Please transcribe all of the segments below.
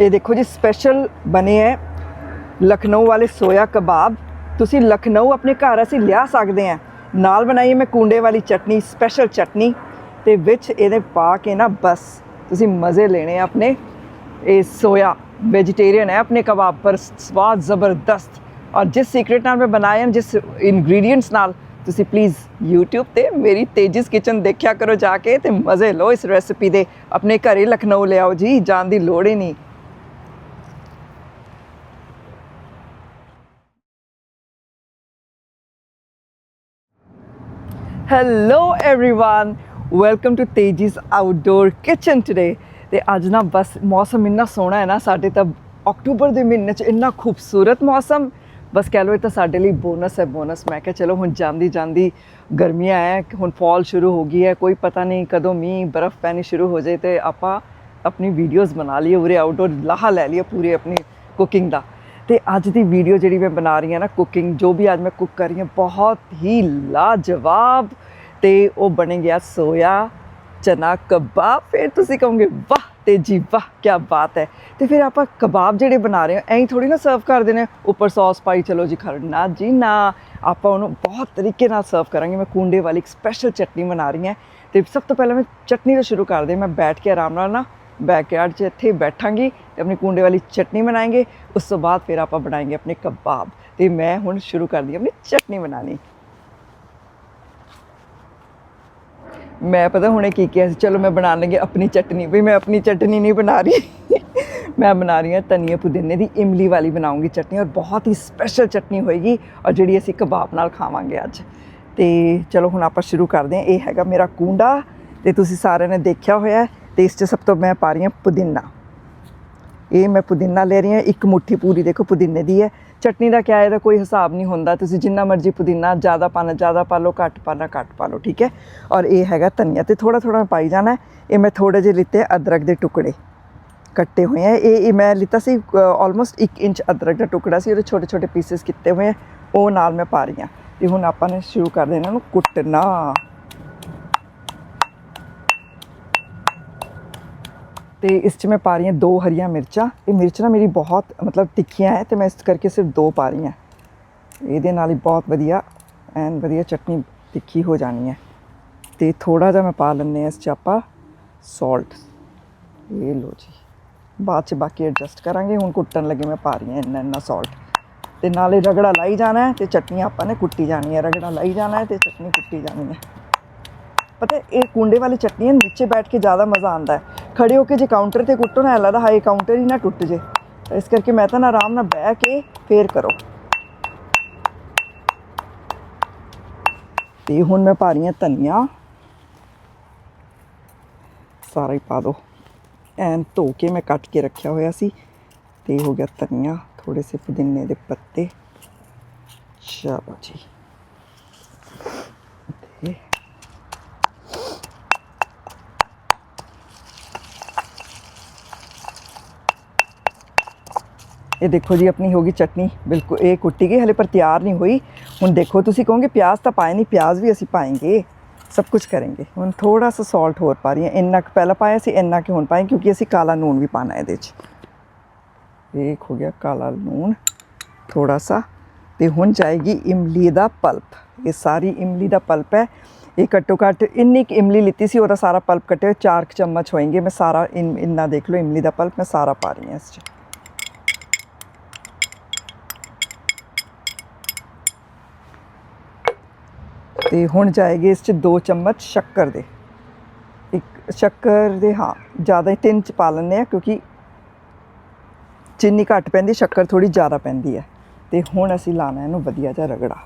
ਇਹ ਦੇਖੋ ਜੀ ਸਪੈਸ਼ਲ ਬਣੇ ਹੈ ਲਖਨਊ ਵਾਲੇ ਸੋਇਆ ਕਬਾਬ। ਤੁਸੀਂ ਲਖਨਊ ਆਪਣੇ ਘਰ ਅਸੀਂ ਲਿਆ ਸਕਦੇ ਹਾਂ ਨਾਲ ਬਣਾਈ ਮੈਂ ਕੁੰਡੇ ਵਾਲੀ ਚਟਨੀ ਸਪੈਸ਼ਲ ਚਟਨੀ ਤੇ ਵਿੱਚ ਇਹਦੇ ਪਾ ਕੇ ਨਾ ਬਸ, ਤੁਸੀਂ ਮਜ਼ੇ ਲੈਣੇ ਆ ਆਪਣੇ। ਇਹ ਸੋਇਆ ਵੈਜੀਟੇਰੀਅਨ ਹੈ ਆਪਣੇ ਕਬਾਬ ਪਰ ਸਵਾਦ ਜ਼ਬਰਦਸਤ। ਔਰ ਜਿਸ ਸੀਕ੍ਰੇਟ ਨਾਲ ਮੈਂ ਬਣਾਇਆ ਜਿਸ ਇਨਗਰੀਡੀਐਂਟਸ ਨਾਲ, ਤੁਸੀਂ ਪਲੀਜ਼ YouTube ਤੇ ਮੇਰੀ ਤੇਜਿਸ ਕਿਚਨ ਦੇਖਿਆ ਕਰੋ ਜਾ ਕੇ ਤੇ ਮਜ਼ੇ ਲਓ ਇਸ ਰੈਸਪੀ ਦੇ। ਆਪਣੇ ਘਰੇ ਲਖਨਊ ਲਿਆਓ ਜੀ, ਜਾਣ ਦੀ ਲੋੜ ਹੀ ਨਹੀਂ। hello everyone welcome to Teji's outdoor kitchen today ਤੇ ਅੱਜ ਨਾ ਬਸ ਮੌਸਮ ਇੰਨਾ ਸੋਹਣਾ ਹੈ ਨਾ ਸਾਡੇ ਤਾਂ ਅਕਤੂਬਰ ਦੇ ਮਹੀਨੇ 'ਚ ਇੰਨਾ ਖੂਬਸੂਰਤ ਮੌਸਮ ਬਸ ਕਹਿ ਲਓ ਇਹ ਤਾਂ ਸਾਡੇ ਲਈ ਬੋਨਸ ਹੈ ਬੋਨਸ ਮੈਂ ਕਿਹਾ ਚਲੋ ਹੁਣ ਜਾਂਦੀ ਜਾਂਦੀ ਗਰਮੀਆਂ ਹੈ ਹੁਣ ਫਾਲ ਸ਼ੁਰੂ ਹੋ ਗਈ ਹੈ ਕੋਈ ਪਤਾ ਨਹੀਂ ਕਦੋਂ ਮੀਂਹ ਬਰਫ਼ ਪੈਣੀ ਸ਼ੁਰੂ ਹੋ ਜਾਏ ਤੇ ਆਪਾਂ ਆਪਣੀ ਵੀਡੀਓਜ਼ ਬਣਾ ਲਈਏ ਉਰੇ ਆਊਟਡੋਰ ਲਾਹਾ ਲੈ ਲਈਏ ਪੂਰੀ ਆਪਣੀ ਕੁਕਿੰਗ ਦਾ ਤੇ ਅੱਜ ਦੀ ਵੀਡੀਓ ਜਿਹੜੀ ਮੈਂ ਬਣਾ ਰਹੀ ਹਾਂ ਨਾ ਕੁਕਿੰਗ ਜੋ ਵੀ ਅੱਜ ਮੈਂ ਕੁੱਕ ਕਰ ਰਹੀ ਹਾਂ ਬਹੁਤ ਹੀ ਲਾਜਵਾਬ ਤੇ ਉਹ ਬਣ ਗਿਆ ਸੋਇਆ ਚਨਾ ਕਬਾਬ। ਫਿਰ ਤੁਸੀਂ ਕਹੋਗੇ, ਵਾਹ ਤੇ ਜੀ, ਵਾਹ ਕੀ ਬਾਤ ਹੈ। ਤੇ ਫਿਰ ਆਪਾਂ ਕਬਾਬ ਜਿਹੜੇ ਬਣਾ ਰਹੇ ਹਾਂ, ਐਂ ਥੋੜੀ ਨਾ ਸਰਵ ਕਰ ਦੇਣੇ ਉੱਪਰ ਸੌਸ ਪਾਈ, ਚਲੋ ਜੀ ਖੜ ਨਾ ਜੀ, ਨਾ। ਆਪਾਂ ਉਹਨੂੰ ਬਹੁਤ ਤਰੀਕੇ ਨਾਲ ਸਰਵ ਕਰਾਂਗੇ। ਮੈਂ ਕੁੰਡੇ ਵਾਲੀ ਇੱਕ ਸਪੈਸ਼ਲ ਚਟਨੀ ਬਣਾ ਰਹੀ ਹਾਂ। ਤੇ ਸਭ ਤੋਂ ਪਹਿਲਾਂ ਮੈਂ ਚਟਨੀ ਤੋਂ ਸ਼ੁਰੂ ਕਰਦੇ ਮੈਂ ਬੈਠ ਕੇ ਆਰਾਮ ਨਾਲ ਨਾ ਬੈਕਯਾਰਡ 'ਚ ਇੱਥੇ ਬੈਠਾਂਗੀ ਤੇ ਆਪਣੀ ਕੁੰਡੇ ਵਾਲੀ ਚਟਨੀ ਬਣਾਏਗੇ। ਉਸ ਤੋਂ ਬਾਅਦ ਫਿਰ ਆਪਾਂ ਬਣਾਏਗੇ ਆਪਣੇ ਕਬਾਬ। ਤੇ ਮੈਂ ਹੁਣ ਸ਼ੁਰੂ ਕਰਦੀ ਆਪਣੀ ਚਟਨੀ ਬਣਾਣੀ ਮੈਂ ਪਤਾ ਹੁਣੇ ਕੀ ਕਿਹਾ ਸੀ, ਚਲੋ ਮੈਂ ਬਣਾਉਣ ਲੱਗੀ ਆਪਣੀ ਚਟਨੀ। ਵੀ ਮੈਂ ਆਪਣੀ ਚਟਨੀ ਨਹੀਂ ਬਣਾ ਰਹੀ। ਮੈਂ ਬਣਾ ਰਹੀ ਹਾਂ ਧਨੀਏ ਪੁਦੀਨੇ ਦੀ ਇਮਲੀ ਵਾਲੀ ਬਣਾਉਂਗੀ ਚਟਨੀ ਔਰ ਬਹੁਤ ਹੀ ਸਪੈਸ਼ਲ ਚਟਨੀ ਹੋਏਗੀ ਔਰ ਜਿਹੜੀ ਅਸੀਂ ਕਬਾਬ ਨਾਲ ਖਾਵਾਂਗੇ ਅੱਜ। ਤੇ ਚਲੋ ਹੁਣ ਆਪਾਂ ਸ਼ੁਰੂ ਕਰਦੇ ਹਾਂ। ਇਹ ਹੈਗਾ ਮੇਰਾ ਕੂੰਡਾ ਤੇ ਤੁਸੀਂ ਸਾਰਿਆਂ ਨੇ ਦੇਖਿਆ ਹੋਇਆ ਹੈ ਤੇ ਇਸ 'ਚ ਸਭ ਤੋਂ ਮੈਂ ਪਾ ਰਹੀ ਹਾਂ ਪੁਦੀਨਾ। ਇਹ ਮੈਂ ਪੁਦੀਨਾ ਲੈ ਰਹੀ ਹਾਂ। ਇੱਕ ਮੁੱਠੀ ਪੂਰੀ ਦੇਖੋ ਪੁਦੀਨੇ ਦੀ ਹੈ। ਚਟਨੀ ਦਾ ਕਿਆ ਇਹਦਾ ਕੋਈ ਹਿਸਾਬ ਨਹੀਂ ਹੁੰਦਾ। ਤੁਸੀਂ ਜਿੰਨਾ ਮਰਜ਼ੀ ਪੁਦੀਨਾ ਜ਼ਿਆਦਾ ਪਾਣਾ, ਜ਼ਿਆਦਾ ਪਾ ਲਓ, ਘੱਟ ਪਾਣਾ, ਘੱਟ ਪਾ ਲਓ, ਠੀਕ ਹੈ? ਔਰ ਇਹ ਹੈਗਾ ਧਨੀਆ ਤੇ ਥੋੜਾ ਥੋੜਾ ਪਾਈ ਜਾਣਾ ਇਹ ਮੈਂ ਥੋੜੇ ਜਿਹੇ ਲਿੱਤੇ ਅਦਰਕ ਦੇ ਟੁਕੜੇ। ਕੱਟੇ ਹੋਏ ਆ। ਇਹ ਇਹ ਮੈਂ ਲਿੱਤਾ ਸੀ ਆਲਮੋਸਟ 1 ਇੰਚ ਅਦਰਕ ਦਾ ਟੁਕੜਾ ਸੀ, ਉਹਦੇ ਛੋਟੇ ਛੋਟੇ ਪੀਸਸ ਕੀਤੇ ਹੋਏ ਆ। ਉਹ ਨਾਲ ਮੈਂ ਪਾ ਰਹੀ ਹਾਂ। ਤੇ ਹੁਣ ਆਪਾਂ ਨੇ ਸ਼ੁਰੂ ਕਰ ਦੇਣਾ ਨੂੰ ਕੁੱਟਣਾ। ਤੇ ਇਸ 'ਚ ਮੈਂ ਪਾ ਰਹੀ ਹਾਂ ਦੋ ਹਰੀਆਂ ਮਿਰਚਾਂ। ਇਹ ਮਿਰਚ ਨਾ ਮੇਰੀ ਬਹੁਤ, ਮਤਲਬ ਤਿੱਖੀਆਂ ਹੈ ਤੇ ਮੈਂ ਇਸ ਕਰਕੇ ਸਿਰਫ ਦੋ ਪਾ ਰਹੀ ਹਾਂ। ਇਹਦੇ ਨਾਲ ਹੀ ਬਹੁਤ ਵਧੀਆ, ਐਨ ਵਧੀਆ ਚਟਨੀ ਤਿੱਖੀ ਹੋ ਜਾਣੀ ਹੈ ਤੇ ਥੋੜਾ ਜਿਹਾ ਮੈਂ ਪਾ ਲੈਂਦੇ ਹਾਂ ਇਸ 'ਚ ਆਪਾਂ ਸਾਲਟ ਇਹ ਲੋ ਜੀ। ਬਾਅਦ 'ਚ ਬਾਕੀ ਐਡਜਸਟ ਕਰਾਂਗੇ। ਹੁਣ ਕੁੱਟਣ ਲੱਗੇ ਮੈਂ ਪਾ ਰਹੀ ਹਾਂ ਇੰਨਾ ਇੰਨਾ ਸਾਲਟ ਤੇ ਨਾਲੇ ਰਗੜਾ ਲਾਈ ਜਾਣਾ ਹੈ ਤੇ ਚਟਨੀ ਆਪਾਂ ਨੇ ਕੁੱਟੀ ਜਾਣੀ ਹੈ ਰਗੜਾ ਲਾਈ ਜਾਣਾ ਹੈ ਤੇ ਚਟਨੀ ਕੁੱਟੀ ਜਾਣੀ ਹੈ ਪਤਾ ਇਹ ਕੁੰਡੇ ਵਾਲੀ ਚਟਨੀ ਹੈ, ਨੀਚੇ ਬੈਠ ਕੇ ਜ਼ਿਆਦਾ ਮਜ਼ਾ ਆਉਂਦਾ ਹੈ। ਖੜੇ ਹੋ ਕੇ ਜੇ ਕਾਊਂਟਰ ਤੇ ਕੁੱਟੋ ਨਾ ਐਂ ਲੱਗਦਾ ਹਾਏ ਕਾਊਂਟਰ ਹੀ ਨਾ ਟੁੱਟ ਜੇ। ਇਸ ਕਰਕੇ ਮੈਂ ਤਾਂ ਨਾ ਆਰਾਮ ਨਾਲ ਬਹਿ ਕੇ ਫੇਰ ਕਰੋ। ਤੇ ਹੁਣ ਮੈਂ ਪਾ ਰਹੀ ਹਾਂ ਧਨੀਆ ਸਾਰਾ ਹੀ ਪਾ ਦੋ। ਐਨ ਧੋ ਕੇ ਮੈਂ ਕੱਟ ਕੇ ਰੱਖਿਆ ਹੋਇਆ ਸੀ। ਤੇ ਹੋ ਗਿਆ ਧਨੀਆ ਥੋੜੇ ਸੇ ਪੁਦੀਨੇ ਦੇ ਪੱਤੇ। ਚਲੋ ਜੀ। ਇਹ ਦੇਖੋ ਜੀ, ਆਪਣੀ ਹੋ ਗਈ ਚਟਨੀ। ਬਿਲਕੁਲ, ਇਹ ਕੁੱਟੀ ਗਈ, ਹਲੇ ਪਰ ਤਿਆਰ ਨਹੀਂ ਹੋਈ। ਹੁਣ ਦੇਖੋ, ਤੁਸੀਂ ਕਹੋਗੇ ਪਿਆਜ਼ ਤਾਂ ਪਾਏ ਨਹੀਂ, ਪਿਆਜ਼ ਵੀ ਅਸੀਂ ਪਾएंगे ਸਭ ਕੁਝ ਕਰਾਂਗੇ। ਹੁਣ ਥੋੜਾ ਸਾ ਸਾਲਟ ਹੋਰ ਪਾ ਰਹੀ ਹਾਂ। ਇੰਨਾ ਕੁ ਪਹਿਲਾਂ ਪਾਇਆ ਸੀ, ਇੰਨਾ ਕਿ ਹੁਣ ਪਾਏ, ਕਿਉਂਕਿ ਅਸੀਂ ਕਾਲਾ ਨੂਨ ਵੀ ਪਾਣਾ ਇਹਦੇ 'ਚ। ਇਹ ਹੋ ਗਿਆ ਕਾਲਾ ਨੂਨ ਥੋੜਾ ਸਾ। ਤੇ ਹੁਣ ਜਾਏਗੀ ਇਮਲੀ ਦਾ ਪਲਪ। ਇਹ ਸਾਰੀ ਇਮਲੀ ਦਾ ਪਲਪ ਹੈ। ਇਹ ਘੱਟੋ ਘੱਟ ਇੰਨੀ ਕੁ ਇਮਲੀ ਲਿੱਤੀ ਸੀ, ਉਹਦਾ ਸਾਰਾ ਪਲਪ ਕੱਟੇ ਹੋਏ ਚਾਰ ਕੁ ਚਮਚ ਹੋਏਗੇ। ਮੈਂ ਸਾਰਾ ਇੰਨਾ ਦੇਖ ਲਓ, ਇਮਲੀ ਦਾ ਪਲਪ ਮੈਂ ਸਾਰਾ ਪਾ ਰਹੀ ਹਾਂ ਇਸ 'ਚ। ਤੇ ਹੁਣ ਜਾਏਗੀ ਇਸ 'ਚ 2 ਚਮਚ ਸ਼ੱਕਰ ਦੇ। ਇੱਕ ਸ਼ੱਕਰ ਦੇ, ਹਾਂ, ਜ਼ਿਆਦਾ ਹੀ ਤਿੰਨ ਚ ਪਾ ਲੈਂਦੇ ਆ ਕਿਉਂਕਿ ਚੀਨੀ ਘੱਟ ਪੈਂਦੀ, ਸ਼ੱਕਰ ਥੋੜੀ ਜ਼ਿਆਦਾ ਪੈਂਦੀ ਹੈ। ਤੇ ਹੁਣ ਅਸੀਂ ਲਾਣਾ ਇਹਨੂੰ ਵਧੀਆ ਜਿਹਾ ਰਗੜਾ।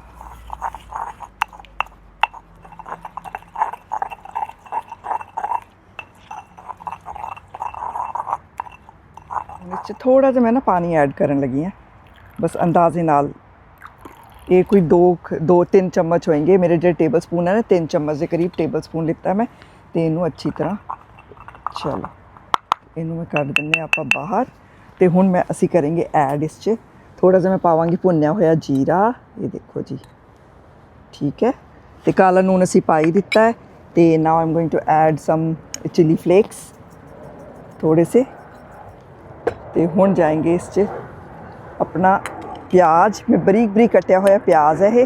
ਹੁਣ 'ਚ ਥੋੜਾ ਜਿਹਾ ਮੈਂ ਨਾ ਪਾਣੀ ਐਡ ਕਰਨ ਲੱਗੀ ਹਾਂ। ਬਸ ਅੰਦਾਜ਼ੇ ਨਾਲ ਇਹ ਕੋਈ ਦੋ ਖ- ਦੋ, ਤਿੰਨ ਚਮਚ ਹੋਣਗੇ ਮੇਰੇ ਜਿਹੜੇ ਟੇਬਲ ਸਪੂਨ ਹੈ ਨਾ, ਤਿੰਨ ਚਮਚ ਦੇ ਕਰੀਬ ਟੇਬਲ ਸਪੂਨ ਲਿੱਤਾ ਮੈਂ ਤੇ ਇਹਨੂੰ ਅੱਛੀ ਤਰ੍ਹਾਂ ਚਲੋ, ਇਹਨੂੰ ਮੈਂ ਕੱਢ ਦਿੰਨੇ ਆਪਾਂ ਬਾਹਰ ਤੇ ਹੁਣ ਮੈਂ ਅਸੀਂ ਕਰਾਂਗੇ ਐਡ ਇਸ 'ਚ। ਥੋੜਾ ਜਿਹਾ ਮੈਂ ਪਾਵਾਂਗੀ ਭੁੰਨਿਆ ਹੋਇਆ ਜੀਰਾ, ਇਹ ਦੇਖੋ ਜੀ। ਠੀਕ ਹੈ? ਤੇ ਕਾਲਾ ਨੂਨ ਅਸੀਂ ਪਾਈ ਦਿੱਤਾ ਹੈ ਤੇ now I'm going to add some chilli flakes ਥੋੜੇ ਸੇ। ਤੇ ਹੁਣ ਜਾएंगे ਇਸ 'ਚ ਆਪਣਾ ਪਿਆਜ਼ ਮੈਂ ਬਰੀਕ ਬਰੀਕ ਕੱਟਿਆ ਹੋਇਆ ਪਿਆਜ਼ ਹੈ ਇਹ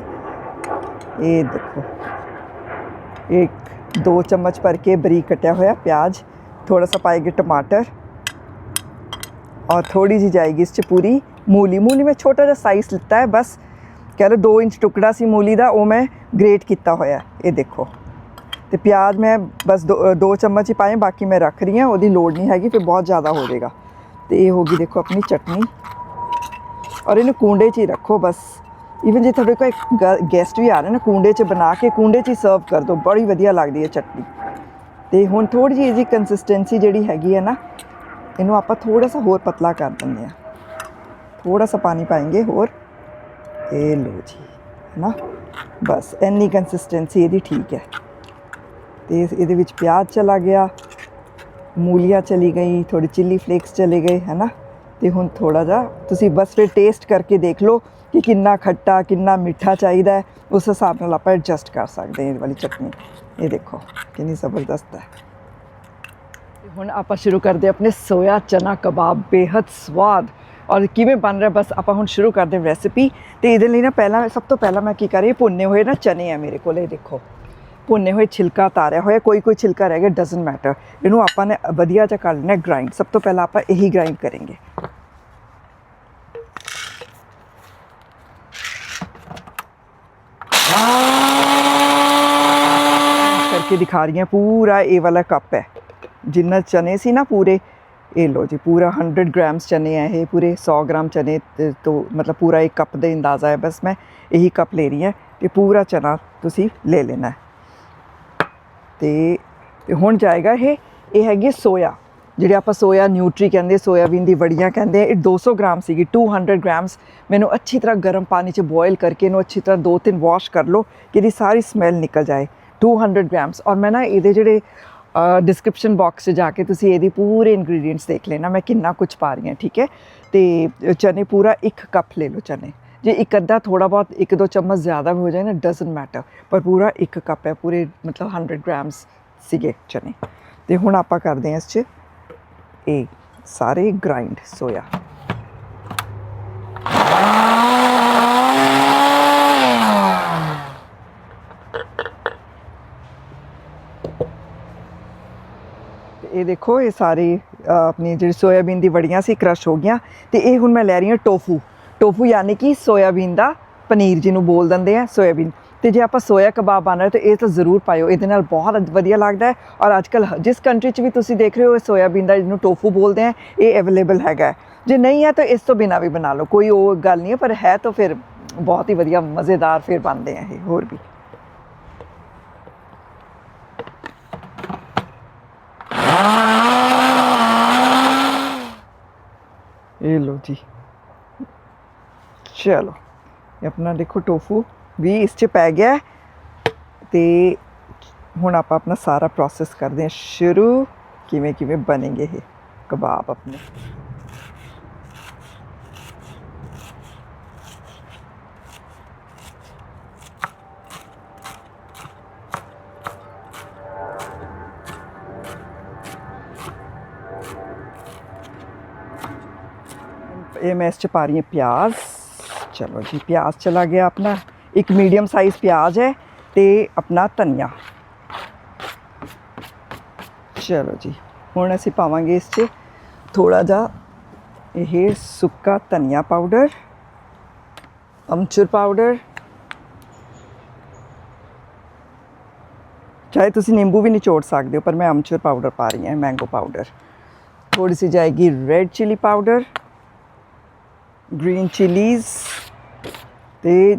ਇਹ ਦੇਖੋ एक दो चम्मच भर के बरीक कटा हुआ प्याज थोड़ा सा पाएंगे टमाटर और थोड़ी सी जाएगी इस 'ਚ पूरी मूली मूली में छोटा ਜਿਹਾ ਸਾਈਜ਼ ਲਿੱਤਾ ਹੈ ਬਸ ਕਹਿ ਲਓ 2 ਇੰਚ ਟੁਕੜਾ ਸੀ ਮੂਲੀ ਦਾ ਉਹ ਮੈਂ ਗ੍ਰੇਟ ਕੀਤਾ ਹੋਇਆ ਇਹ ਦੇਖੋ ਤੇ ਪਿਆਜ਼ ਮੈਂ ਬਸ 2 ਚਮਚ ਹੀ ਪਾਏ ਬਾਕੀ ਮੈਂ ਰੱਖ ਰਹੀ ਹਾਂ ਉਹਦੀ ਲੋੜ ਨਹੀਂ ਹੈਗੀ ਫਿਰ ਬਹੁਤ ਜ਼ਿਆਦਾ ਹੋ ਜਾਏਗਾ ਤੇ ਇਹ ਹੋਗੀ ਦੇਖੋ ਆਪਣੀ ਚਟਨੀ ਔਰ ਇਹਨੂੰ ਕੁੰਡੇ 'ਚ ਹੀ ਰੱਖੋ ਬਸ। ਇਵਨ ਜੇ ਤੁਹਾਡੇ ਕੋਈ ਗੈਸਟ ਵੀ ਆ ਰਹੇ ਨਾ ਕੁੰਡੇ 'ਚ ਬਣਾ ਕੇ ਕੁੰਡੇ 'ਚ ਹੀ ਸਰਵ ਕਰ ਦਿਓ, ਬੜੀ ਵਧੀਆ ਲੱਗਦੀ ਹੈ ਚਟਨੀ। ਤੇ ਹੁਣ ਥੋੜੀ ਜਿਹੀ ਇਹਦੀ ਕੰਸਿਸਟੈਂਸੀ ਜਿਹੜੀ ਹੈਗੀ ਹੈ ਨਾ, ਇਹਨੂੰ ਆਪਾਂ ਥੋੜਾ ਸਾ ਹੋਰ ਪਤਲਾ ਕਰ ਦਿੰਦੇ ਆ ਥੋੜਾ ਸਾ ਪਾਣੀ ਪਾएंगे ਹੋਰ। ਇਹ ਲੋ ਜੀ ਹੈ ਨਾ ਬਸ, ਇੰਨੀ ਕੰਸਿਸਟੈਂਸੀ ਇਹਦੀ ਠੀਕ ਹੈ। ਤੇ ਇਹਦੇ ਵਿੱਚ ਪਿਆਜ਼ ਚਲਾ ਗਿਆ, ਮੂਲੀਆਂ ਚਲੀ ਗਈ ਥੋੜੀ ਚਿੱਲੀ ਫਲੇਕਸ ਚਲੇ ਗਏ ਹੈ ਨਾ ਤੇ ਹੁਣ ਥੋੜਾ ਜਿਹਾ ਤੁਸੀਂ ਬਸ ਫਿਰ ਟੇਸਟ ਕਰਕੇ ਦੇਖ ਲਓ ਕਿ ਕਿੰਨਾ ਖੱਟਾ, ਕਿੰਨਾ ਮਿੱਠਾ ਚਾਹੀਦਾ ਹੈ। ਉਸ ਹਿਸਾਬ ਨਾਲ ਆਪਾਂ ਐਡਜਸਟ ਕਰ ਸਕਦੇ ਹਾਂ ਇਹ ਵਾਲੀ ਚਟਨੀ। ਇਹ ਦੇਖੋ, ਕਿੰਨੀ ਜ਼ਬਰਦਸਤ ਹੈ। ਹੁਣ ਆਪਾਂ ਸ਼ੁਰੂ ਕਰਦੇ ਆਪਣੇ ਸੋਇਆ ਚਨਾ ਕਬਾਬ ਬੇहद ਸਵਾਦ। ਔਰ ਕਿਵੇਂ ਬਣ ਰਿਹਾ, ਬਸ ਆਪਾਂ ਹੁਣ ਸ਼ੁਰੂ ਕਰਦੇ ਹਾਂ ਰੈਸਿਪੀ ਤੇ ਇਹਦੇ ਲਈ ਨਾ ਪਹਿਲਾਂ, ਸਭ ਤੋਂ ਪਹਿਲਾਂ ਮੈਂ ਕੀ ਕਰ ਰਹੀ ਭੁੰਨੇ ਹੋਏ ਨਾ ਚਨੇ ਆ ਮੇਰੇ ਕੋਲ, ਇਹ ਦੇਖੋ। ਭੁੰਨੇ ਹੋਏ ਛਿਲਕਾ ਤਾਰਿਆ ਹੋਇਆ, ਕੋਈ ਕੋਈ ਛਿਲਕਾ ਰਹਿ ਗਿਆ ਡਸਨਟ ਮੈਟਰ ਇਹਨੂੰ ਆਪਾਂ ਨੇ ਵਧੀਆ ਜਿਹਾ ਕਰ ਲੈਣਾ ਗ੍ਰਾਈਂਡ ਸਭ ਤੋਂ ਪਹਿਲਾਂ ਆਪਾਂ ਇਹੀ ਗ੍ਰਾਈਂਡ ਕਰਾਂਗੇ। ਕਰਕੇ ਦਿਖਾ ਰਹੀ ਹਾਂ ਪੂਰਾ ਇਹ ਵਾਲਾ ਕੱਪ ਹੈ ਜਿੰਨਾ ਚਨੇ ਸੀ ਨਾ ਪੂਰੇ ਇਹ ਲੋ ਜੀ ਪੂਰਾ 100 ਗ੍ਰਾਮਸ ਚਨੇ ਹੈ ਇਹ ਪੂਰੇ 100 ਗ੍ਰਾਮ ਚਨੇ ਤੇ ਤੋਂ ਮਤਲਬ ਪੂਰਾ ਇੱਕ ਕੱਪ ਦਾ ਅੰਦਾਜ਼ਾ ਹੈ ਬਸ ਮੈਂ ਇਹੀ ਕੱਪ ਲੈ ਰਹੀ ਹਾਂ ਤੇ ਪੂਰਾ ਚਨਾ ਤੁਸੀਂ ਲੈ ਲੈਣਾ ਹੈ ਤੇ ਤੇ ਹੁਣ ਜਾਏਗਾ ਇਹ ਇਹ ਹੈਗੀ ਸੋਇਆ ਜਿਹੜੇ ਆਪਾਂ ਸੋਇਆ ਨਿਊਟਰੀ ਕਹਿੰਦੇ ਸੋਇਆਬੀਨ ਦੀ ਵੜੀਆਂ ਕਹਿੰਦੇ ਆ ਇਹ 200 ਗ੍ਰਾਮ ਸੀਗੀ 200 ਗ੍ਰਾਮਸ ਮੈਨੂੰ ਅੱਛੀ ਤਰ੍ਹਾਂ ਗਰਮ ਪਾਣੀ 'ਚ ਬੋਇਲ ਕਰਕੇ ਇਹਨੂੰ ਅੱਛੀ ਤਰ੍ਹਾਂ ਦੋ ਤਿੰਨ ਵਾਸ਼ ਕਰ ਲਓ ਕਿ ਇਹਦੀ ਸਾਰੀ ਸਮੈਲ ਨਿਕਲ ਜਾਏ 200 ਗ੍ਰਾਮਸ ਔਰ ਮੈਂ ਨਾ ਇਹਦੇ ਜਿਹੜੇ ਡਿਸਕ੍ਰਿਪਸ਼ਨ ਬਾਕਸ 'ਚ ਜਾ ਕੇ ਤੁਸੀਂ ਇਹਦੀ ਪੂਰੇ ਇਨਗਰੀਡੀਐਂਟਸ ਦੇਖ ਲੈਣਾ, ਮੈਂ ਕਿੰਨਾ ਕੁਝ ਪਾ ਰਹੀ ਹਾਂ, ਠੀਕ ਹੈ? ਤੇ ਚਨੇ ਪੂਰਾ ਇੱਕ ਕੱਪ ਲੈ ਲਓ ਚਨੇ। ਜੇ ਇੱਕ ਅੱਧਾ ਥੋੜਾ ਬਹੁਤ, ਇੱਕ ਦੋ ਚਮਚ ਜ਼ਿਆਦਾ ਵੀ ਹੋ ਜਾਏ ਨਾ ਡਸਨਟ ਮੈਟਰ ਪਰ ਪੂਰਾ ਇੱਕ ਕੱਪ ਹੈ, ਪੂਰੇ ਮਤਲਬ 100 ਗ੍ਰਾਮਸ ਸੀਗੇ ਚਨੇ। ਤੇ ਹੁਣ ਆਪਾਂ ਕਰਦੇ ਹਾਂ ਇਸ 'ਚ ਇਹ ਸਾਰੇ ਗ੍ਰਾਈਂਡ ਸੋਇਆ। ਇਹ ਦੇਖੋ, ਇਹ ਸਾਰੇ ਆਪਣੀ ਜਿਹੜੀ ਸੋਇਆਬੀਨ ਦੀ ਵੜੀਆਂ ਸੀ ਕ੍ਰਸ਼ ਹੋ ਗਈਆਂ। ਤੇ ਇਹ ਹੁਣ ਮੈਂ ਲੈ ਰਹੀ ਹਾਂ ਟੋਫੂ। ਟੋਫੂ ਯਾਨੀ ਕਿ ਸੋਇਆਬੀਨ ਦਾ ਪਨੀਰ ਜਿਹਨੂੰ ਬੋਲ ਦਿੰਦੇ ਆ, ਸੋਇਆਬੀਨ। ਤੇ ਜੇ ਆਪਾਂ ਸੋਇਆ ਕਬਾਬ ਬਣਾ ਰਹੇ ਤਾਂ ਇਹ ਤਾਂ ਜ਼ਰੂਰ ਪਾਇਓ। ਇਹਦੇ ਨਾਲ ਬਹੁਤ ਵਧੀਆ ਲੱਗਦਾ ਹੈ। ਔਰ ਅੱਜਕੱਲ ਜਿਸ ਕੰਟਰੀ 'ਚ ਵੀ ਤੁਸੀਂ ਦੇਖ ਰਹੇ ਹੋ, ਇਹ ਸੋਇਆਬੀਨ ਦਾ ਜਿਹਨੂੰ ਟੋਫੂ ਬੋਲਦੇ ਆ, ਇਹ ਅਵੇਲੇਬਲ ਹੈਗਾ ਜੇ ਨਹੀਂ ਹੈ, ਤਾਂ ਇਸ ਤੋਂ ਬਿਨਾ ਵੀ ਬਣਾ ਲਓ। ਕੋਈ ਉਹ ਗੱਲ ਨਹੀਂ ਹੈ, ਪਰ ਹੈ ਤਾਂ ਫਿਰ ਬਹੁਤ ਹੀ ਵਧੀਆ, ਮਜ਼ੇਦਾਰ ਫਿਰ ਬਣਦੇ ਆ ਇਹ, ਹੋਰ ਵੀ। ਇਹ ਲੋ ਜੀ ਚਲੋ, ਇਹ ਆਪਣਾ ਦੇਖੋ ਟੋਫੂ ਵੀ ਇਸ 'ਚ ਪੈ ਗਿਆ ਹੈ। ਤੇ ਹੁਣ ਆਪਾਂ ਆਪਣਾ ਸਾਰਾ ਪ੍ਰੋਸੈਸ ਕਰਦੇ ਹਾਂ ਸ਼ੁਰੂ ਕਿਵੇਂ ਕਿਵੇਂ ਬਣेंगे ਇਹ ਕਬਾਬ ਆਪਣੇ ਇਹ ਮੈਂ ਇਸ 'ਚ ਪਾ ਰਹੀ ਹਾਂ ਪਿਆਜ਼ ਚਲੋ ਜੀ ਪਿਆਜ਼ ਚਲਾ ਗਿਆ ਆਪਣਾ ਇੱਕ ਮੀਡੀਅਮ ਸਾਈਜ਼ ਪਿਆਜ਼ ਹੈ ਤੇ ਆਪਣਾ ਧਨੀਆ ਚਲੋ ਜੀ ਹੁਣ ਅਸੀਂ ਪਾਵਾਂਗੇ ਇਸ 'ਚ ਥੋੜਾ ਜਿਹਾ ਇਹ ਸੁੱਕਾ ਧਨੀਆ ਪਾਊਡਰ ਅਮਚੂਰ ਪਾਊਡਰ ਚਾਹੇ ਤੁਸੀਂ ਨਿੰਬੂ ਵੀ ਨਿਚੋੜ ਸਕਦੇ ਹੋ ਪਰ ਮੈਂ ਅਮਚੂਰ ਪਾਊਡਰ ਪਾ ਰਹੀ ਹਾਂ ਮੈਂਗੋ ਪਾਊਡਰ ਥੋੜੀ ਸੀ ਜਾਏਗੀ red chilli powder green chillies ਤੇ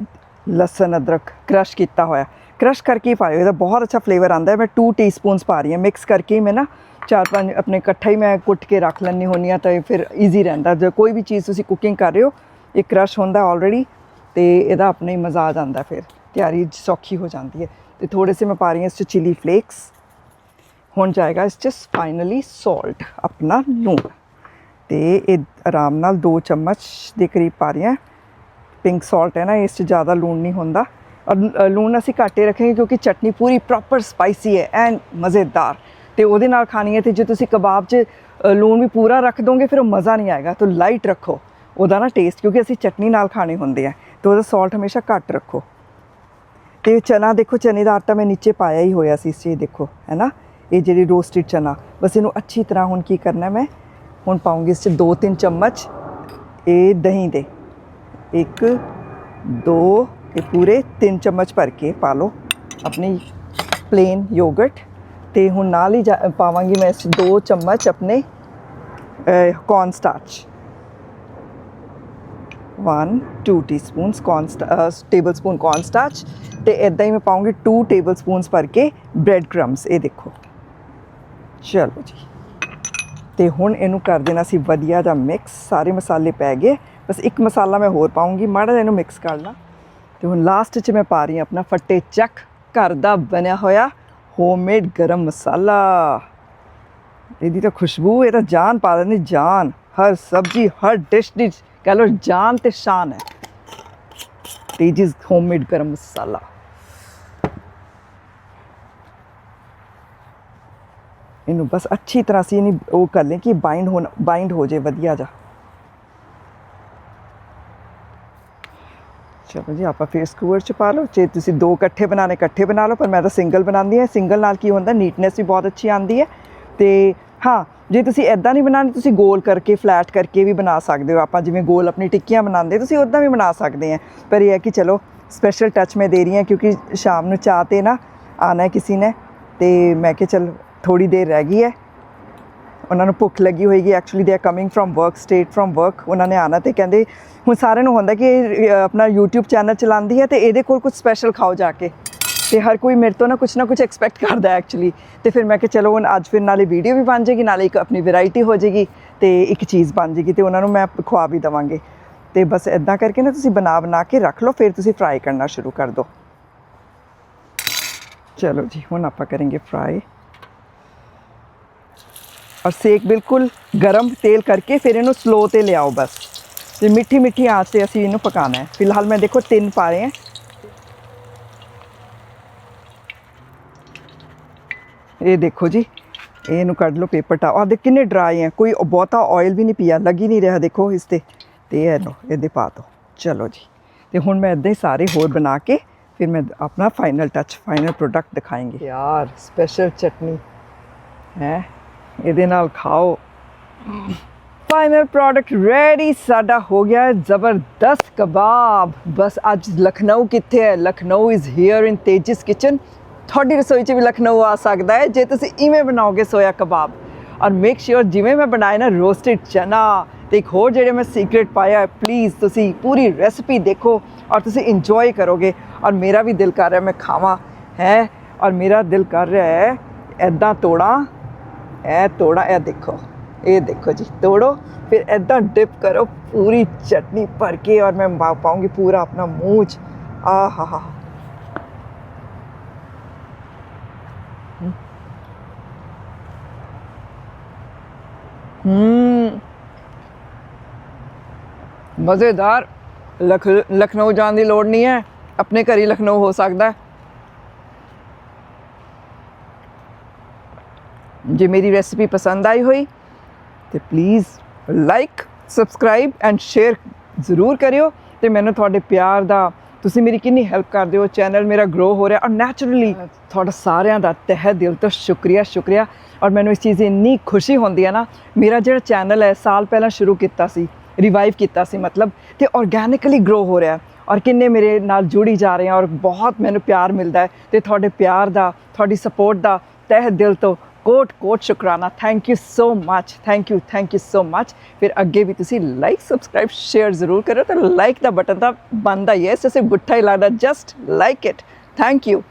ਲਸਣ ਅਦਰਕ ਕ੍ਰਸ਼ ਕੀਤਾ ਹੋਇਆ। ਕ੍ਰਸ਼ ਕਰਕੇ ਹੀ ਪਾਇਓ, ਇਹਦਾ ਬਹੁਤ ਅੱਛਾ ਫਲੇਵਰ ਆਉਂਦਾ ਹੈ। ਮੈਂ 2 ਟੀਸਪੂਨਸ ਪਾ ਰਹੀ ਹਾਂ ਮਿਕਸ ਕਰਕੇ ਹੀ ਮੈਂ ਨਾ ਚਾਰ ਪੰਜ ਆਪਣੇ ਇਕੱਠਾ ਹੀ ਮੈਂ ਕੁੱਟ ਕੇ ਰੱਖ ਲੈਣੀ ਹੁੰਦੀ ਹਾਂ ਤਾਂ ਫਿਰ ਈਜ਼ੀ ਰਹਿੰਦਾ। ਜੇ ਕੋਈ ਵੀ ਚੀਜ਼ ਤੁਸੀਂ ਕੁਕਿੰਗ ਕਰ ਰਹੇ ਹੋ, ਇਹ ਕ੍ਰਸ਼ ਹੁੰਦਾ ਆਲਰੇਡੀ ਤੇ ਇਹਦਾ ਆਪਣੇ ਹੀ ਮਜ਼ਾ ਆ ਜਾਂਦਾ ਫਿਰ। ਤਿਆਰੀ ਸੌਖੀ ਹੋ ਜਾਂਦੀ ਹੈ। ਤੇ ਥੋੜੇ ਸੇ ਮੈਂ ਪਾ ਰਹੀ ਹਾਂ ਇਸ 'ਚ ਚਿਲੀ ਫਲੇਕਸ ਹੁਣ ਜਾਏਗਾ ਇਸ 'ਚ ਫਾਈਨਲੀ ਸਾਲਟ ਆਪਣਾ ਲੂਣ ਤੇ ਇਹ ਆਰਾਮ ਨਾਲ 2 ਚਮਚ ਦੇ ਕਰੀਬ ਪਾ ਰਹੀ ਹਾਂ। ਪਿੰਕ ਸਾਲਟ ਹੈ ਨਾ, ਇਸ 'ਚ ਜ਼ਿਆਦਾ ਲੂਣ ਨਹੀਂ ਹੁੰਦਾ। ਔਰ ਲੂਣ ਅਸੀਂ ਘੱਟ ਹੀ ਰੱਖਾਂਗੇ ਕਿਉਂਕਿ ਚਟਨੀ ਪੂਰੀ ਪ੍ਰੋਪਰ ਸਪਾਈਸੀ ਹੈ ਐਂਡ ਮਜ਼ੇਦਾਰ। ਤੇ ਉਹਦੇ ਨਾਲ ਖਾਣੀ ਹੈ ਤੇ ਜੇ ਤੁਸੀਂ ਕਬਾਬ 'ਚ ਲੂਣ ਵੀ ਪੂਰਾ ਰੱਖ ਦੋਗੇ, ਫਿਰ ਉਹ ਮਜ਼ਾ ਨਹੀਂ ਆਏਗਾ। ਤਾਂ ਲਾਈਟ ਰੱਖੋ। ਉਹਦਾ ਨਾ ਟੇਸਟ ਕਿਉਂਕਿ ਅਸੀਂ ਚਟਨੀ ਨਾਲ ਖਾਣੇ ਹੁੰਦੇ ਆ। ਤਾਂ ਉਹਦਾ ਸਾਲਟ ਹਮੇਸ਼ਾ ਘੱਟ ਰੱਖੋ। ਤੇ ਚਨਾ ਦੇਖੋ, ਚਨੇ ਦਾ ਆਟਾ ਮੈਂ ਨੀਚੇ ਪਾਇਆ ਹੀ ਹੋਇਆ ਸੀ, ਇਸ 'ਚ ਦੇਖੋ, ਹੈ ਨਾ? ਇਹ ਜਿਹੜੀ ਰੋਸਟਡ ਚਨਾ। ਬਸ ਇਹਨੂੰ ਅੱਛੀ ਤਰ੍ਹਾਂ ਹੁਣ ਕੀ ਕਰਨਾ ਮੈਂ? ਹੁਣ ਪਾਉਂਗੀ ਇਸ 'ਚ 2-3 ਚਮਚ ਇਹ ਦਹੀਂ ਦੇ। ਇੱਕ, ਦੋ ਇਹ ਪੂਰੇ 3 ਚਮਚ ਭਰ ਕੇ ਪਾ ਲਓ। ਆਪਣੀ ਪਲੇਨ ਯੋਗਰਟ ਤੇ ਹੁਣ ਨਾਲ ਹੀ ਜਾ- ਪਾਵਾਂਗੀ ਮੈਂ ਇਸ 'ਚ 2 ਚਮਚ ਆਪਣੇ corn starch 1 2 teaspoons corn tablespoon corn starch ਤੇ ਇਦਾਂ ਹੀ ਮੈਂ ਪਾਉਂਗੀ 2 ਟੇਬਲ ਸਪੂਨਸ ਭਰ ਕੇ ਬ੍ਰੈਡ ਕ੍ਰਮਸ ਇਹ ਦੇਖੋ। ਚਲੋ ਜੀ। ਤੇ ਹੁਣ ਇਹਨੂੰ ਕਰ ਦੇਣਾ ਸੀ ਵਧੀਆ ਜਿਹਾ ਮਿਕਸ ਸਾਰੇ ਮਸਾਲੇ ਪੈ ਗਏ। ਬਸ ਇੱਕ ਮਸਾਲਾ ਮੈਂ ਹੋਰ ਪਾਉਂਗੀ, ਮਾੜਾ ਜਿਹਾ ਇਹਨੂੰ ਮਿਕਸ ਕਰਨਾ ਤੇ ਹੁਣ ਲਾਸਟ 'ਚ ਮੈਂ ਪਾ ਰਹੀ ਹਾਂ ਆਪਣਾ ਫੱਟੇ ਚੱਕ, ਘਰ ਦਾ ਬਣਿਆ ਹੋਇਆ ਹੋਮਮੇਡ ਗਰਮ ਮਸਾਲਾ। ਇਹਦੀ ਤਾਂ ਖੁਸ਼ਬੂ, ਇਹ ਤਾਂ ਜਾਨ ਪਾ ਦਿੰਦੀ, ਜਾਨ। ਹਰ ਸਬਜੀ, ਹਰ ਡਿਸ਼ ਦੀ, ਕਹ ਲੋ ਜਾਨ ਤੇ ਸ਼ਾਨ ਹੈ। ਤੇਜੀਸ ਹੋਮਮੇਡ ਗਰਮ ਮਸਾਲਾ। ਇਹਨੂੰ ਬਸ ਅੱਛੀ ਤਰ੍ਹਾਂ ਸੀ ਇਹਨੂੰ ਉਹ ਕਰ ਲੈ ਕਿ ਬਾਈਂਡ ਹੋਣਾ ਬਾਈਂਡ ਹੋ ਜੇ, ਵਧੀਆ ਜਾ। ਚਲੋ ਜੀ, ਆਪਾਂ ਫੇਸ ਕੂਵਰ ਚ ਪਾ ਲਓ। ਜੇ ਤੁਸੀਂ ਦੋ ਇਕੱਠੇ ਬਣਾਣੇ ਇਕੱਠੇ ਬਣਾ ਲਓ, ਪਰ ਮੈਂ ਤਾਂ ਸਿੰਗਲ ਬਣਾਉਂਦੀ ਹਾਂ। ਸਿੰਗਲ ਨਾਲ ਕੀ ਹੁੰਦਾ ਨੀਟਨੈਸ ਵੀ ਬਹੁਤ ਅੱਛੀ ਆਉਂਦੀ ਹੈ। ਤੇ ਹਾਂ, ਜੇ ਤੁਸੀਂ ਐਦਾਂ ਨਹੀਂ ਬਣਾਉਣੀ, ਤੁਸੀਂ ਗੋਲ ਕਰਕੇ ਫਲੈਟ ਕਰਕੇ ਵੀ ਬਣਾ ਸਕਦੇ ਹੋ। ਆਪਾਂ ਜਿਵੇਂ ਗੋਲ ਆਪਣੀ ਟਿੱਕੀਆਂ ਬਣਾਉਂਦੇ, ਤੁਸੀਂ ਉਦਾਂ ਵੀ ਬਣਾ ਸਕਦੇ ਆ ਪਰ ਇਹ ਹੈ ਕਿ ਚਲੋ ਸਪੈਸ਼ਲ ਟੱਚ ਮੈਂ ਦੇ ਰਹੀ ਹਾਂ, ਕਿਉਂਕਿ ਸ਼ਾਮ ਨੂੰ ਚਾਹ ਤੇ ਨਾ ਆਣਾ ਹੈ ਕਿਸੇ ਨੇ। ਤੇ ਮੈਂ ਕਿਹਾ ਚਲ ਥੋੜੀ ਦੇਰ ਰਹਿ ਗਈ ਹੈ। ਉਹਨਾਂ ਨੂੰ ਭੁੱਖ ਲੱਗੀ ਹੋਏਗੀ। Actually they are coming from work state from work ਉਹਨਾਂ ਨੇ ਆਣਾ ਤੇ ਕਹਿੰਦੇ ਹੁਣ ਸਾਰਿਆਂ ਨੂੰ ਹੁੰਦਾ ਕਿ ਇਹ, ਆਪਣਾ YouTube ਚੈਨਲ ਚਲਾਉਂਦੀ ਹੈ ਤੇ ਇਹਦੇ ਕੋਲ ਕੁਝ ਸਪੈਸ਼ਲ ਖਾਓ ਜਾ ਕੇ। ਤੇ ਹਰ ਕੋਈ ਮੇਰੇ ਤੋਂ ਨਾ ਕੁਝ ਨਾ ਕੁਝ ਐਕਸਪੈਕਟ ਕਰਦਾ ਐਕਚੁਅਲੀ ਤੇ ਫਿਰ ਮੈਂ ਕਿਹਾ ਚਲੋ ਹੁਣ ਅੱਜ ਫਿਰ ਨਾਲੇ ਵੀਡੀਓ ਵੀ ਬਣ ਜਾਏਗੀ ਨਾਲੇ ਇੱਕ ਆਪਣੀ ਵੈਰਾਈਟੀ ਹੋ ਜਾਏਗੀ ਤੇ ਇੱਕ ਚੀਜ਼ ਬਣ ਜਾਏਗੀ ਤੇ ਉਹਨਾਂ ਨੂੰ ਮੈਂ ਖਵਾ ਵੀ ਦਵਾਂਗੇ। ਤੇ ਬਸ ਇਦਾਂ ਕਰਕੇ ਨਾ ਤੁਸੀਂ ਬਣਾ ਬਣਾ ਕੇ ਰੱਖ ਲਓ ਫਿਰ ਤੁਸੀਂ ਫਰਾਈ ਕਰਨਾ ਸ਼ੁਰੂ ਕਰ ਦਿਓ। ਚਲੋ ਜੀ ਹੁਣ ਆਪਾਂ ਕਰਾਂਗੇ ਫਰਾਈ ਔਰ ਸੇਕ ਬਿਲਕੁਲ ਗਰਮ ਤੇਲ ਕਰਕੇ ਫਿਰ ਇਹਨੂੰ ਸਲੋ ਤੇ ਲਿਆਓ ਬਸ ਤੇ ਮਿੱਠੀ ਮਿੱਠੀ ਆਂਚ ਤੇ ਅਸੀਂ ਇਹਨੂੰ ਪਕਾਣਾ ਹੈ ਫਿਲਹਾਲ ਮੈਂ ਦੇਖੋ ਤਿੰਨ ਪਾ ਰਹੇ ਹਾਂ ਇਹ ਦੇਖੋ ਜੀ ਇਹਨੂੰ ਕੱਢ ਲਓ ਪੇਪਰ ਟਾ ਆ ਦੇ ਕਿੰਨੇ ਡਰਾਈ ਹੈ ਕੋਈ ਬਹੁਤਾ ਆਇਲ ਵੀ ਨਹੀਂ ਪਿਆ ਲੱਗ ਹੀ ਨਹੀਂ ਰਿਹਾ ਦੇਖੋ ਇਸ ਤੇ ਤੇ ਇਹ ਲਓ ਇਹਦੇ ਪਾ ਦਿਓ ਚਲੋ ਜੀ ਤੇ ਹੁਣ ਮੈਂ ਇਦਾਂ ਹੀ ਸਾਰੇ ਹੋਰ ਬਣਾ ਕੇ ਫਿਰ ਮੈਂ ਆਪਣਾ ਫਾਈਨਲ ਟੱਚ ਫਾਈਨਲ ਪ੍ਰੋਡਕਟ ਦਿਖਾਏਂਗੇ ਯਾਰ ਸਪੈਸ਼ਲ ਚਟਨੀ ਹੈ ਇਹਦੇ ਨਾਲ ਖਾਓ। ਫਾਈਨਲ ਪ੍ਰੋਡਕਟ ਰੈਡੀ ਸਾਡਾ ਹੋ ਗਿਆ ਹੈ ਜ਼ਬਰਦਸਤ ਕਬਾਬ। ਬਸ ਅੱਜ ਲਖਨਊ ਕਿੱਥੇ ਹੈ? Lucknow is here in Tejas kitchen ਤੁਹਾਡੀ ਰਸੋਈ 'ਚ ਵੀ ਲਖਨਊ ਆ ਸਕਦਾ ਹੈ, ਜੇ ਤੁਸੀਂ ਇਵੇਂ ਬਣਾਓਗੇ ਸੋਇਆ ਕਬਾਬ। ਔਰ ਮੇਕ ਸ਼ੋਰ ਜਿਵੇਂ ਮੈਂ ਬਣਾਇਆ ਨਾ ਰੋਸਟਡ ਚਨਾ ਤੇ ਇੱਕ ਹੋਰ ਜਿਹੜੇ ਮੈਂ ਸੀਕ੍ਰੇਟ ਪਾਇਆ ਪਲੀਜ਼ ਤੁਸੀਂ ਪੂਰੀ ਰੈਸਪੀ ਦੇਖੋ ਔਰ ਤੁਸੀਂ ਇੰਜੋਏ ਕਰੋਗੇ। ਔਰ ਮੇਰਾ ਵੀ ਦਿਲ ਕਰ ਰਿਹਾ ਮੈਂ ਖਾਵਾਂ, ਹੈ? ਔਰ ਮੇਰਾ ਦਿਲ ਕਰ ਰਿਹਾ ਹੈ ਐਦਾਂ ਤੋੜਾਂ। ਇਹ ਤੋੜਾ ਇਹ ਦੇਖੋ ਇਹ ਦੇਖੋ ਜੀ, ਤੋੜੋ, ਫਿਰ ਐਦਾਂ ਡਿਪ ਕਰੋ, ਪੂਰੀ ਚਟਨੀ ਭਰ ਕੇ ਔਰ ਮੈਂ ਪਾ- ਪਾਉਂਗੀ ਪੂਰਾ ਆਪਣਾ ਮੂੰਹ ਚ। ਆ ਹਾ। ਮਜ਼ੇਦਾਰ। ਲਖ, ਲਖਨਊ ਜਾਣ ਦੀ ਲੋੜ ਨਹੀਂ ਹੈ। ਆਪਣੇ ਘਰ ਹੀ ਲਖਨਊ ਹੋ ਸਕਦਾ ਹੈ। ਜੇ ਮੇਰੀ ਰੈਸਿਪੀ ਪਸੰਦ ਆਈ ਹੋਈ, ਤੇ please like subscribe and share ਜ਼ਰੂਰ ਕਰਿਓ ਤੇ ਮੈਨੂੰ ਤੁਹਾਡੇ ਪਿਆਰ ਦਾ, ਤੁਸੀਂ ਮੇਰੀ ਕਿੰਨੀ ਹੈਲਪ ਕਰਦੇ ਹੋ ਚੈਨਲ ਮੇਰਾ ਗਰੋ ਹੋ ਰਿਹਾ ਔਰ ਨੈਚੁਰਲੀ ਤੁਹਾਡਾ ਸਾਰਿਆਂ ਦਾ ਤਹਿ ਦਿਲ ਤੋਂ ਸ਼ੁਕਰੀਆ ਸ਼ੁਕਰੀਆ। ਔਰ ਮੈਨੂੰ ਇਸ ਚੀਜ਼ ਦੀ ਇੰਨੀ ਖੁਸ਼ੀ ਹੁੰਦੀ ਹੈ ਨਾ, ਮੇਰਾ ਜਿਹੜਾ ਚੈਨਲ ਹੈ, ਸਾਲ ਪਹਿਲਾਂ ਸ਼ੁਰੂ ਕੀਤਾ ਸੀ ਰਿਵਾਈਵ ਕੀਤਾ ਸੀ ਮਤਲਬ, ਤੇ ਆਰਗੈਨਿਕਲੀ ਗਰੋ ਹੋ ਰਿਹਾ ਔਰ ਕਿੰਨੇ ਮੇਰੇ ਨਾਲ ਜੁੜੀ ਜਾ ਰਹੇ ਆ ਔਰ ਬਹੁਤ ਮੈਨੂੰ ਪਿਆਰ ਮਿਲਦਾ ਹੈ ਤੇ ਤੁਹਾਡੇ ਪਿਆਰ ਦਾ, ਤੁਹਾਡੀ ਸਪੋਰਟ ਦਾ ਤਹਿ ਦਿਲ ਤੋਂ ਕੋਟ ਕੋਟ ਸ਼ੁਕਰਾਨਾ। Thank you so much thank you thank you so much ਫਿਰ ਅੱਗੇ ਵੀ ਤੁਸੀਂ ਲਾਈਕ ਸਬਸਕ੍ਰਾਈਬ ਸ਼ੇਅਰ ਜ਼ਰੂਰ ਕਰੋ ਤੇ ਲਾਈਕ ਦਾ ਬਟਨ ਤਾਂ ਬੰਦਾ ਹੀ ਹੈ। ਇਸੇ ਗੁੱਠਾ ਹੀ ਲੱਗਦਾ। Just like it thank you